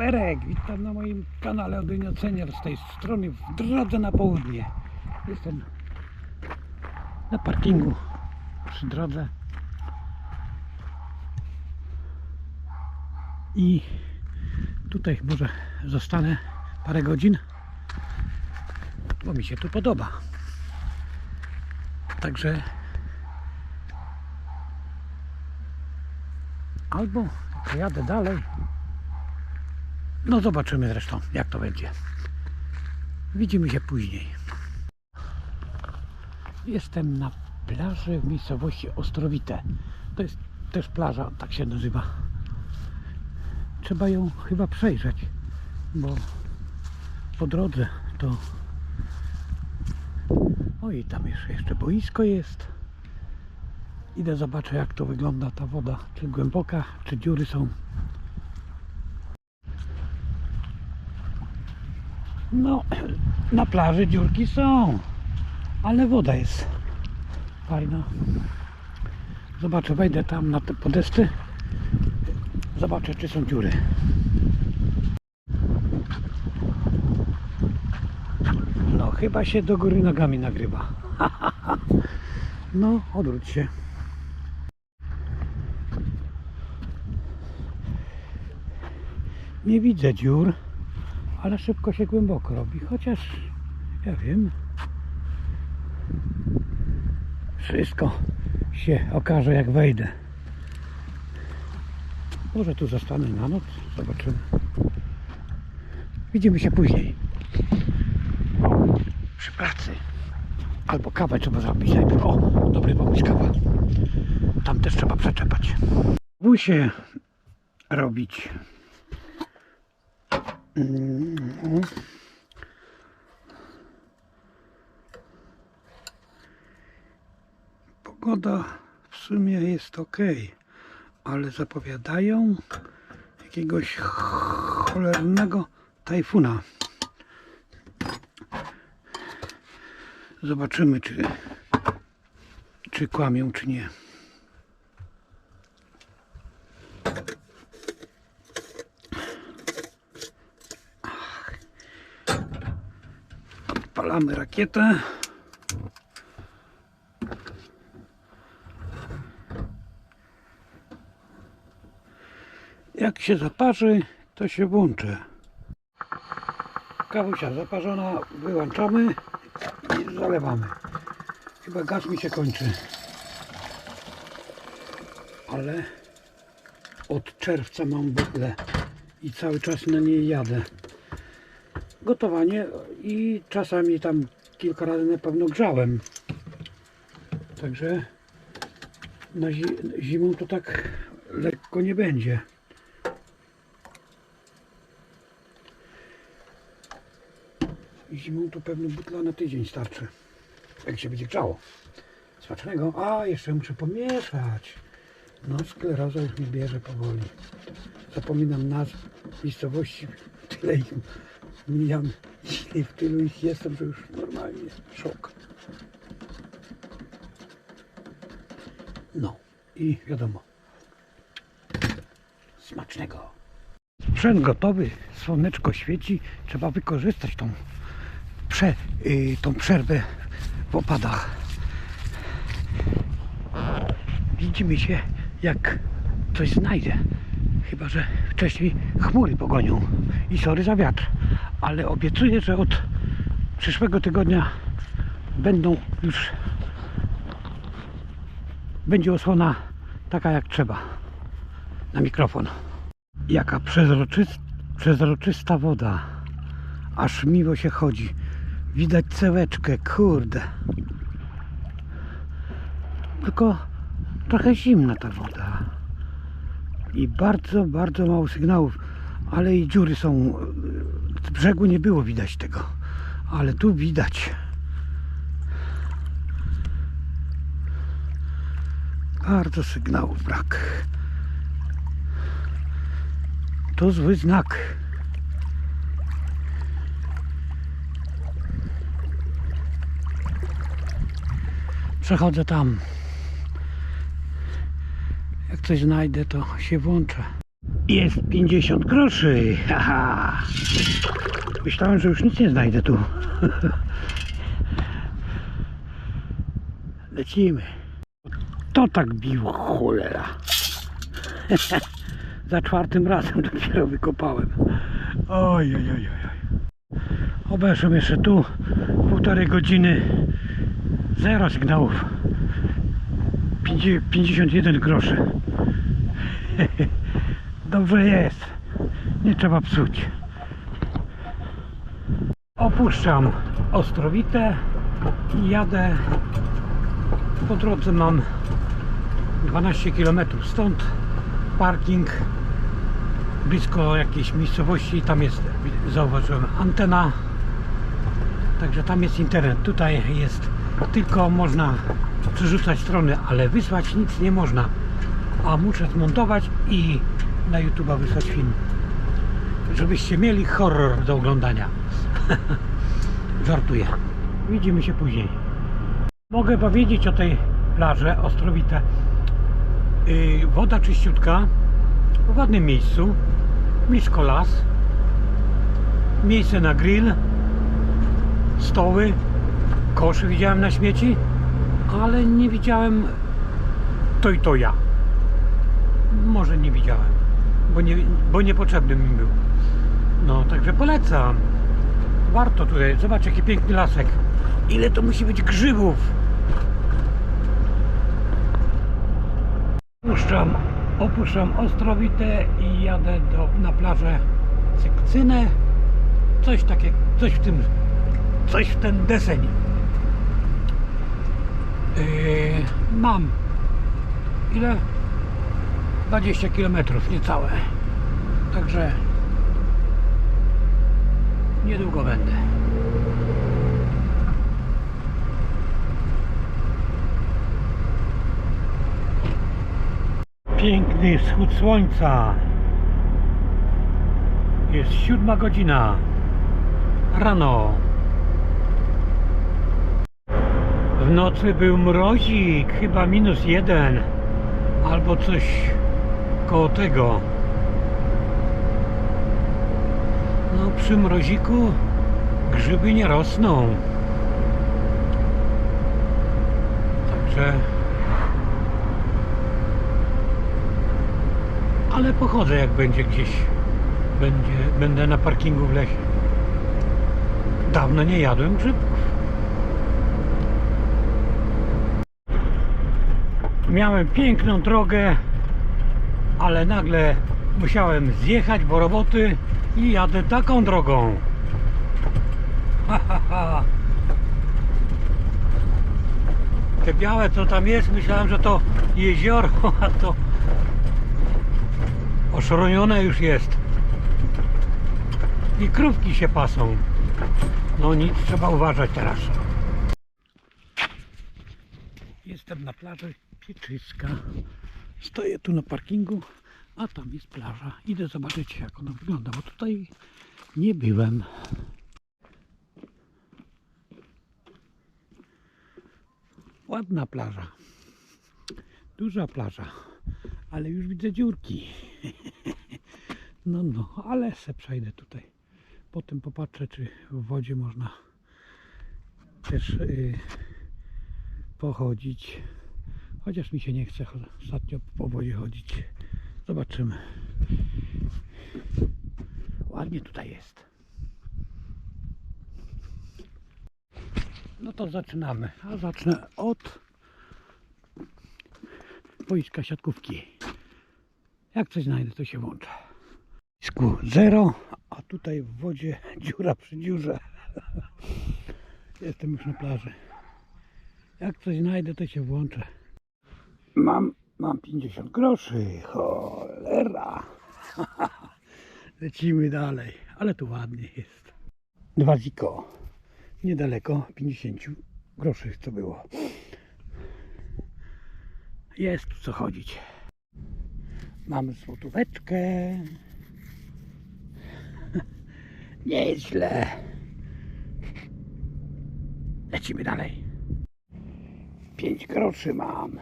Perek, witam na moim kanale Odyniocenier z tej strony w drodze na południe. Jestem na parkingu przy drodze i tutaj może zostanę parę godzin, bo mi się tu podoba. Także albo pojadę dalej no zobaczymy zresztą jak to będzie. Widzimy się później. Jestem na plaży w miejscowości Ostrowite. To jest też plaża, tak się nazywa. Trzeba ją chyba przejrzeć, bo po drodze to... Oj, tam jeszcze, jeszcze boisko jest. Idę zobaczę jak to wygląda ta woda. Czy głęboka, czy dziury są. No, na plaży dziurki są, ale woda jest fajna. Zobaczę, wejdę tam na te podesty. Zobaczę, czy są dziury. No, chyba się do góry nogami nagrywa. No, odwróć się. Nie widzę dziur ale szybko się głęboko robi, chociaż ja wiem wszystko się okaże jak wejdę. Może tu zostanę na noc, zobaczymy. Widzimy się później. Przy pracy. Albo kawę trzeba zrobić najpierw, o, dobry pomysł kawa. Tam też trzeba przeczepać. Busie robić Mm. Pogoda w sumie jest ok, ale zapowiadają jakiegoś cholernego tajfuna. Zobaczymy, czy, czy kłamią, czy nie. Odpalamy rakietę. Jak się zaparzy, to się włączy. Kawusia zaparzona, wyłączamy i zalewamy. Chyba gaz mi się kończy. Ale od czerwca mam butlę i cały czas na niej jadę gotowanie i czasami tam kilka razy na pewno grzałem. Także na zi- zimą to tak lekko nie będzie. Zimą to pewno butla na tydzień starczy. Jak się będzie grzało. Smacznego. A, jeszcze muszę pomieszać. No, skleroza już mi bierze powoli. Zapominam nazw miejscowości. Tyle ich mijam i w tylu ich jestem, że już normalnie szok. No i wiadomo. Smacznego. Sprzęt gotowy, słoneczko świeci, trzeba wykorzystać tą, prze, y, tą przerwę w opadach. Widzimy się, jak coś znajdę. Chyba, że wcześniej chmury pogonią. I sorry za wiatr. Ale obiecuję, że od przyszłego tygodnia będą już będzie osłona taka jak trzeba na mikrofon. Jaka przezroczysta, przezroczysta woda. Aż miło się chodzi. Widać ceweczkę, kurde. Tylko trochę zimna ta woda i bardzo, bardzo mało sygnałów, ale i dziury są. Brzegu nie było widać tego, ale tu widać. Bardzo sygnałów brak. To zły znak. Przechodzę tam. Jak coś znajdę, to się włączę. Jest 50 groszy. Haha. Myślałem, że już nic nie znajdę tu. Lecimy. To tak biło, cholera. Za czwartym razem dopiero wykopałem. Oj, oj, oj, oj. Obeszłem jeszcze tu półtorej godziny. Zero sygnałów. Pięćdzie- 51 groszy. Dobrze jest. Nie trzeba psuć. Opuszczam Ostrowite i jadę. Po drodze mam 12 km stąd parking blisko jakiejś miejscowości. Tam jest, zauważyłem, antena. Także tam jest internet. Tutaj jest tylko można przerzucać strony, ale wysłać nic nie można. A muszę zmontować i na YouTube'a wysłać film. Żebyście mieli horror do oglądania. Żartuję. Widzimy się później. Mogę powiedzieć o tej plaży Ostrowite. Yy, woda czyściutka, w ładnym miejscu, blisko las, miejsce na grill, stoły, koszy widziałem na śmieci, ale nie widziałem to i to ja. Może nie widziałem, bo, nie, bo niepotrzebny mi był. No, także polecam. Warto tutaj, zobacz jaki piękny lasek. Ile to musi być grzybów. Opuszczam, opuszczam Ostrowite i jadę do, na plażę Cykcynę. Coś takiego, coś w tym, coś w ten deseń. Yy, mam ile? 20 km niecałe. Także niedługo będę. Piękny wschód słońca. Jest siódma godzina. Rano. W nocy był mrozik, chyba minus jeden. Albo coś koło tego. No przy mroziku grzyby nie rosną. Także ale pochodzę jak będzie gdzieś będzie, będę na parkingu w lesie dawno nie jadłem grzybów miałem piękną drogę ale nagle musiałem zjechać bo roboty i jadę taką drogą te białe co tam jest myślałem, że to jezioro a to Oszronione już jest. I krówki się pasą. No nic, trzeba uważać teraz. Jestem na plaży Pieczyska. Stoję tu na parkingu, a tam jest plaża. Idę zobaczyć jak ona wygląda, bo tutaj nie byłem. Ładna plaża. Duża plaża. Ale już widzę dziurki. No, no, ale se przejdę tutaj. Potem popatrzę, czy w wodzie można też yy, pochodzić. Chociaż mi się nie chce ostatnio po wodzie chodzić. Zobaczymy. Ładnie tutaj jest. No to zaczynamy. A zacznę od boiska siatkówki. Jak coś znajdę, to się włączę. Sku zero, a tutaj w wodzie dziura przy dziurze. Jestem już na plaży. Jak coś znajdę, to się włączę. Mam, mam 50 groszy. Cholera. Lecimy dalej, ale tu ładnie jest. Dwa ziko. Niedaleko 50 groszy to było. Jest tu co chodzić. Mamy złotóweczkę. Nie jest źle. Lecimy dalej. Pięć groszy mam.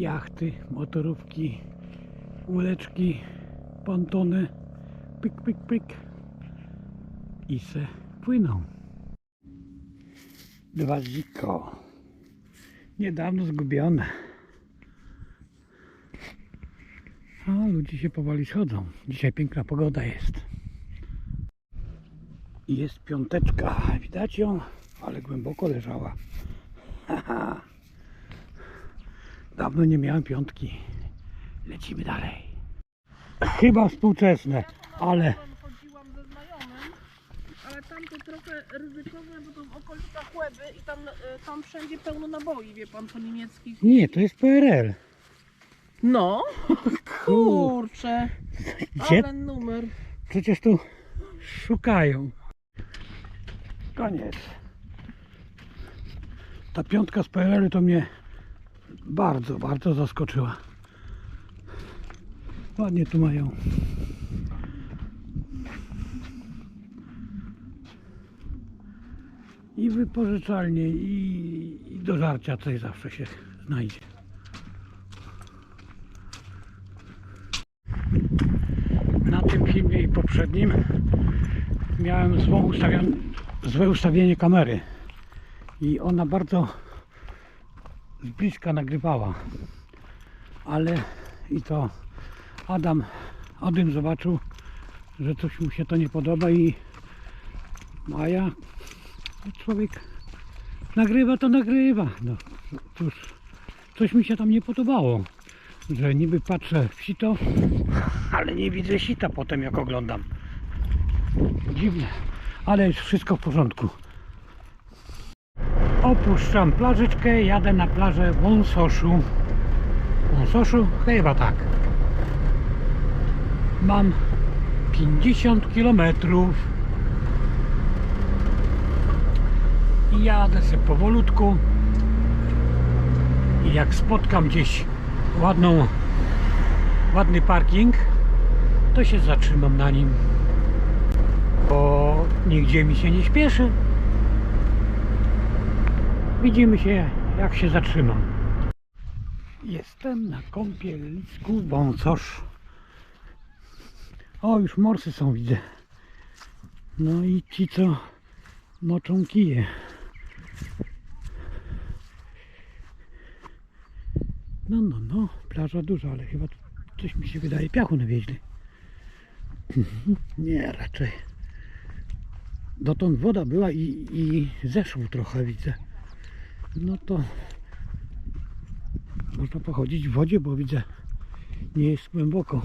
Jachty, motorówki, łódeczki, pontony, pyk, pyk, pyk i se płyną. Dwa ziko. Niedawno zgubione. A ludzie się powoli schodzą. Dzisiaj piękna pogoda jest. Jest piąteczka. Widać ją, ale głęboko leżała. Haha. Dawno nie miałem piątki. Lecimy dalej. Chyba współczesne, ale Tam chodziłam ze znajomym, ale tam to trochę ryzykowne, bo to okolica Chłeby i tam, y, tam wszędzie pełno naboi, wie pan, po niemieckich. nie, to jest PRL. No, kurczę, Gdzie? ale numer. Przecież tu szukają. Koniec. Ta piątka z PRL to mnie bardzo, bardzo zaskoczyła. Ładnie tu mają. I wypożyczalnie, i, i do żarcia coś zawsze się znajdzie. na tym filmie i poprzednim miałem złe ustawienie kamery i ona bardzo z bliska nagrywała ale i to Adam Adam zobaczył że coś mu się to nie podoba i a ja człowiek nagrywa to nagrywa no cóż coś mi się tam nie podobało że niby patrzę w sito ale nie widzę sita potem jak oglądam. Dziwne, ale jest wszystko w porządku. Opuszczam plażyczkę, jadę na plażę Wąsoszu. Wąsoszu? Chyba tak. Mam 50 km. I jadę sobie powolutku. I jak spotkam gdzieś ładną ładny parking, to się zatrzymam na nim, bo nigdzie mi się nie śpieszy. Widzimy się, jak się zatrzymam. Jestem na kąpielisku Wąsosz. O, już morsy są, widzę. No i ci, co moczą kije. No, no, no, plaża duża, ale chyba coś mi się wydaje, piachu nawieźli. Nie, raczej. Dotąd woda była i, i zeszło trochę, widzę. No to można pochodzić w wodzie, bo widzę, nie jest głęboko.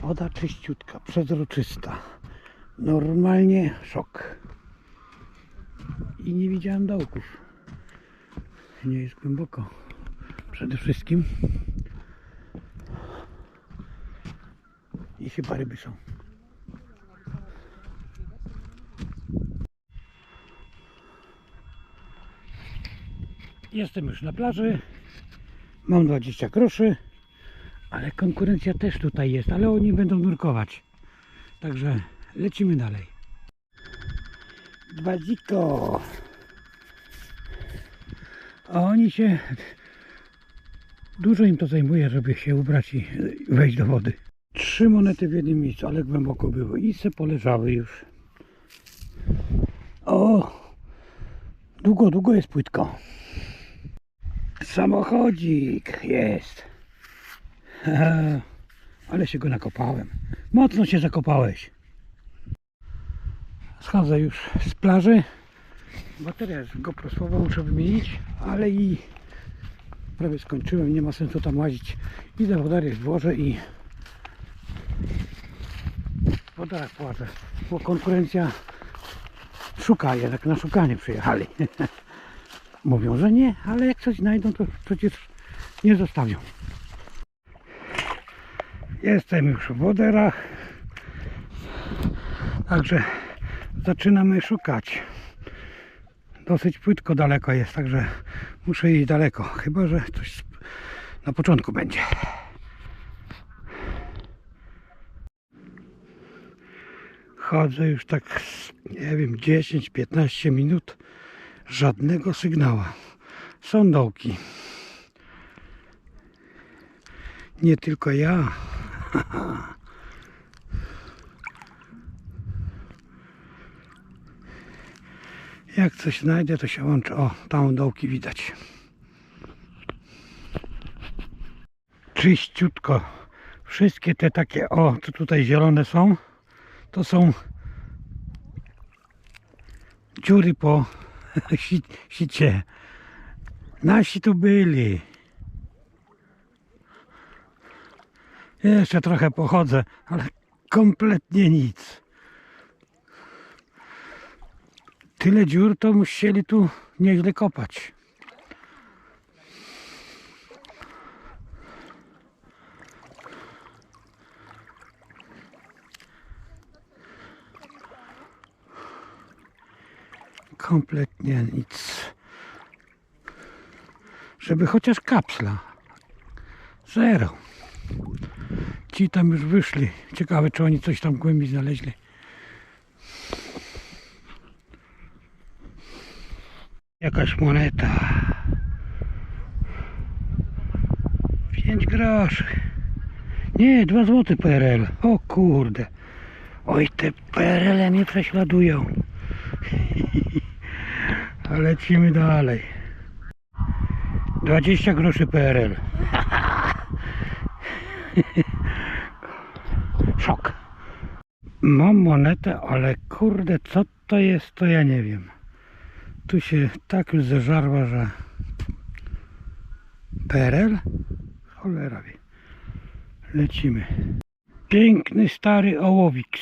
Woda czyściutka, przezroczysta. Normalnie szok. I nie widziałem dołków. Nie jest głęboko. Przede wszystkim. I chyba ryby są. Jestem już na plaży. Mam 20 groszy. Ale konkurencja też tutaj jest, ale oni będą nurkować. Także lecimy dalej. Dwadziko. A oni się. Dużo im to zajmuje, żeby się ubrać i wejść do wody. Trzy monety w jednym miejscu, ale głęboko było i se poleżały już. O! Długo, długo jest płytko. Samochodzik jest. Ale się go nakopałem. Mocno się zakopałeś. Schodzę już z plaży. Bateria jest GoPro słowa, muszę wymienić, ale i prawie skończyłem, nie ma sensu tam łazić. Idę wodarek włożę i wodarek płaczę, bo konkurencja szuka, jednak na szukanie przyjechali. Mówią, że nie, ale jak coś znajdą, to przecież nie zostawią. Jestem już w woderach, także zaczynamy szukać. Dosyć płytko daleko jest, także muszę iść daleko. Chyba, że coś na początku będzie. Chodzę już tak, nie wiem, 10-15 minut, Żadnego sygnała. Są dołki. Nie tylko ja. Jak coś znajdę, to się łączę. O, tam dołki widać. Czyściutko. Wszystkie te takie, o, co tutaj zielone są, to są dziury po sicie. Nasi tu byli. Jeszcze trochę pochodzę, ale kompletnie nic. Tyle dziur to musieli tu nieźle kopać. Kompletnie nic. Żeby chociaż kapsla. Zero. Ci tam już wyszli. Ciekawe, czy oni coś tam głębiej znaleźli. Jakaś moneta. 5 groszy. Nie, 2 złote PRL. O kurde. Oj, te PRL mnie prześladują. Lecimy dalej. 20 groszy PRL. Szok. Mam monetę, ale kurde, co to jest, to ja nie wiem. Tu się tak już zeżarła, że... PRL? Cholera wie. Lecimy. Piękny stary ołowiks.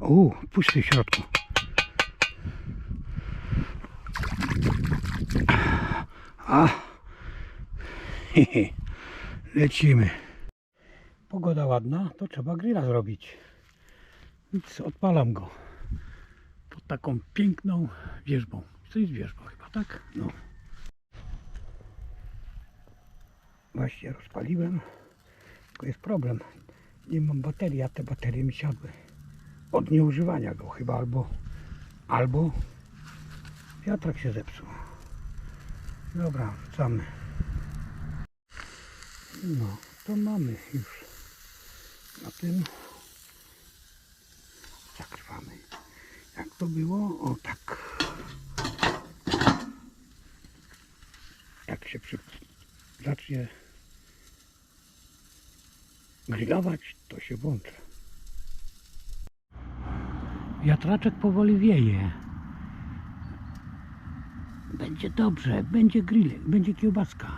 U, pusty w środku. A. Lecimy. Pogoda ładna, to trzeba grilla zrobić. Więc odpalam go. Pod taką piękną wierzbą. To jest wierzba chyba, tak? No. Właśnie rozpaliłem. Tylko jest problem. Nie mam baterii, a te baterie mi siadły. Od nieużywania go chyba, albo albo wiatrak się zepsuł. Dobra, wracamy. No, to mamy już na tym zakrywamy. Jak to było? O tak. Jak się przy... zacznie grillować, to się włącza. Wiatraczek powoli wieje. Będzie dobrze, będzie grill, będzie kiełbaska.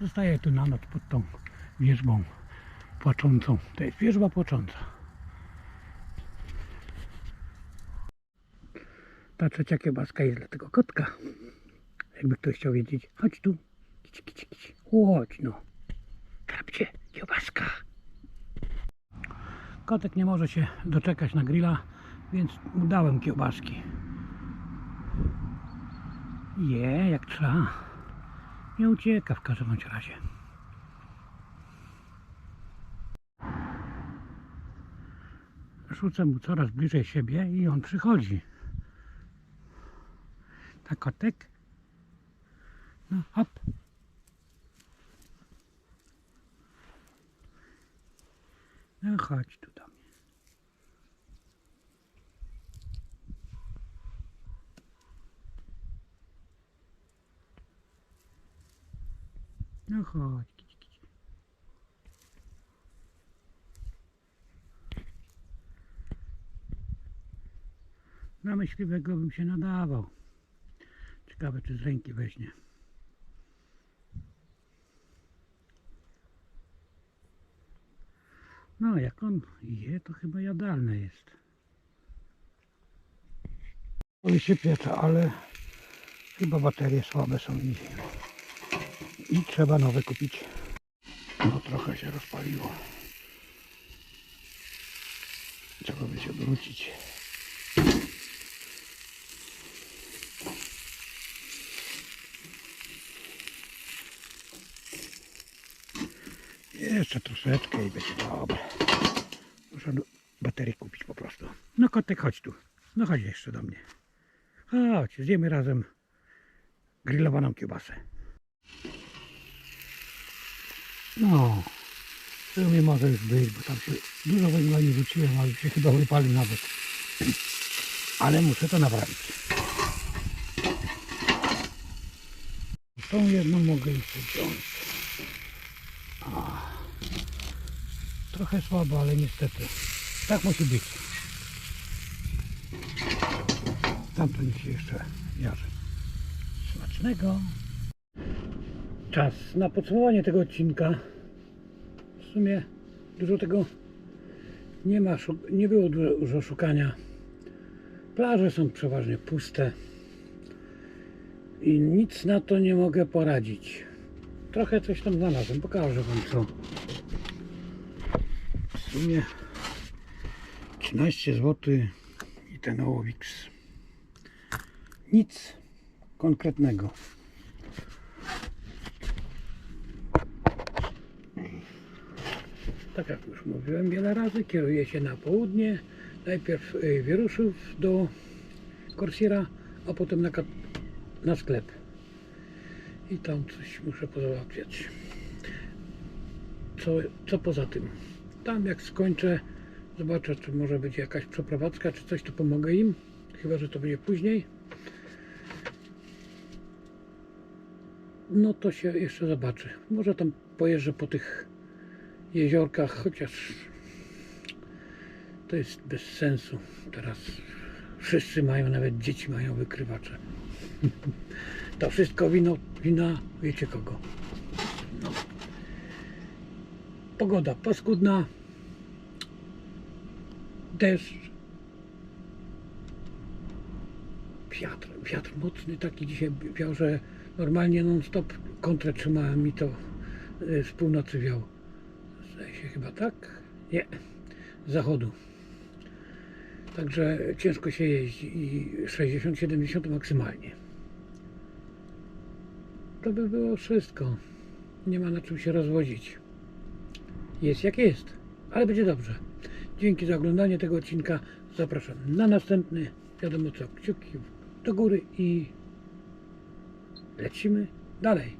Zostaję tu na noc pod tą wierzbą płaczącą. To jest wierzba płacząca. Ta trzecia kiełbaska jest dla tego kotka. Jakby ktoś chciał wiedzieć. Chodź tu. Chodź no. Krapcie, kiełbaska. Kotek nie może się doczekać na grilla, więc mu dałem kiełbaski. Je, jak trzeba. Nie ucieka w każdym razie. Rzucę mu coraz bliżej siebie i on przychodzi. Tak, kotek. No, hop. No chodź tu No chodź. Na myśliwego bym się nadawał. Ciekawe czy z ręki weźmie. No jak on je, to chyba jadalne jest. Oli się piecze, ale chyba baterie słabe są i, i trzeba nowe kupić. No trochę się rozpaliło. Trzeba by się odwrócić. Jeszcze troszeczkę i będzie dobre. Muszę baterię kupić po prostu. No kotek, chodź tu. No chodź jeszcze do mnie. Chodź, zjemy razem grillowaną kiełbasę. No, w sumie może już być, bo tam się dużo węgla nie rzuciłem, ale się chyba wypali nawet. Ale muszę to naprawić. Tą jedną mogę jeszcze wziąć. Trochę słabo, ale niestety. Tak musi być. Tamto nic się jeszcze jarzy. Smacznego. Czas na podsumowanie tego odcinka. W sumie dużo tego nie ma, nie było dużo, szukania. Plaże są przeważnie puste i nic na to nie mogę poradzić. Trochę coś tam znalazłem, pokażę Wam co. W sumie 13 zł i ten ołowix. Nic konkretnego. Tak jak już mówiłem wiele razy, kieruję się na południe. Najpierw y, Wieruszów do Corsira, a potem na, na sklep. I tam coś muszę pozałatwiać. Co, co poza tym? Tam jak skończę, zobaczę czy może być jakaś przeprowadzka, czy coś, to pomogę im. Chyba, że to będzie później. No to się jeszcze zobaczy. Może tam pojeżdżę po tych jeziorkach, chociaż to jest bez sensu. Teraz wszyscy mają, nawet dzieci mają wykrywacze. To wszystko wino, wina wiecie kogo. No. Pogoda paskudna, deszcz, wiatr, wiatr mocny taki dzisiaj wiał, że normalnie non stop kontrę trzymałem i to y, z północy wiał. Zdaje się chyba tak? Nie, zachodu. Także ciężko się jeździ i 60-70 maksymalnie. To by było wszystko. Nie ma na czym się rozwodzić. Jest jak jest, ale będzie dobrze. Dzięki za oglądanie tego odcinka. Zapraszam na następny. Wiadomo co, kciuki do góry i lecimy dalej.